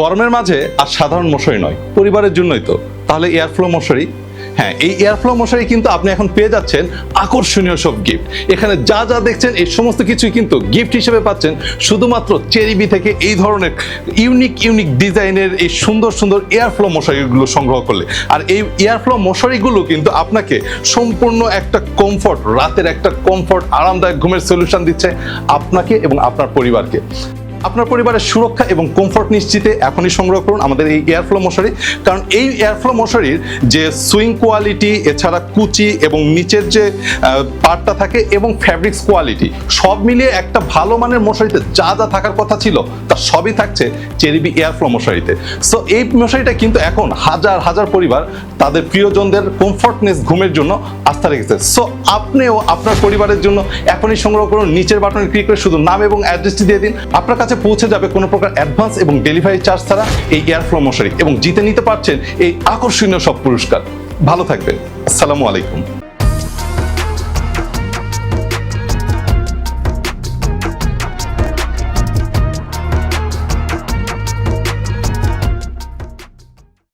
গরমের মাঝে আর সাধারণ মশারি নয়, পরিবারের জন্যই তো। তাহলে এয়ারফ্লো মশারি? হ্যাঁ এই এয়ারফ্লো মশারি কিন্তু আপনি এখন পেয়ে যাচ্ছেন আকর্ষণীয় সব গিফট এখানে যা যা দেখছেন, এই সমস্ত কিছুই কিন্তু গিফট হিসেবে পাচ্ছেন। শুধুমাত্র চেরিবি থেকে এই ধরনের ইউনিক ইউনিক ডিজাইনের এই সুন্দর সুন্দর এয়ারফ্লো মশারিগুলো সংগ্রহ করলে। আর এই এয়ারফ্লো মশারিগুলো কিন্তু আপনাকে সম্পূর্ণ একটা কমফর্ট রাতের একটা কমফর্ট আরামদায়ক ঘুমের সলিউশন দিচ্ছে আপনাকে এবং আপনার পরিবারকে। আপনার পরিবারের সুরক্ষা এবং কমফর্ট নিশ্চিতে এখনই সংগ্রহ করুন আমাদের এই এয়ারফ্লো মশারি। কারণ এই এয়ারফ্লো মশারির যে সুইং কোয়ালিটি এছাড়া কুচি এবং নিচের যে পার্টটা থাকে এবং ফ্যাব্রিক্স কোয়ালিটি সব মিলিয়ে একটা ভালো মানের মশারিতে যা যা থাকার কথা ছিল সবই থাকছে চেরিবি এয়ারফ্লো মশারিতে। সো এই মশারিটা কিন্তু এখন হাজার হাজার পরিবার তাদের প্রিয়জনদের কমফর্টনেস ঘুমের জন্য আস্থা রেখেছে। সো আপনিও আপনার পরিবারের জন্য এখনই সংগ্রহ করুন, নিচের বাটনে ক্লিক করে শুধু নাম এবং অ্যাড্রেসটি দিয়ে দিন। আপনার কাছে পৌঁছে যাবে কোনো প্রকার অ্যাডভান্স এবং ডেলিভারি চার্জ ছাড়া এই এয়ারফ্লো মশারি। এবং জিতে নিতে পারছেন এই আকর্ষণীয় সব পুরস্কার। ভালো থাকবেন। আসসালামু আলাইকুম।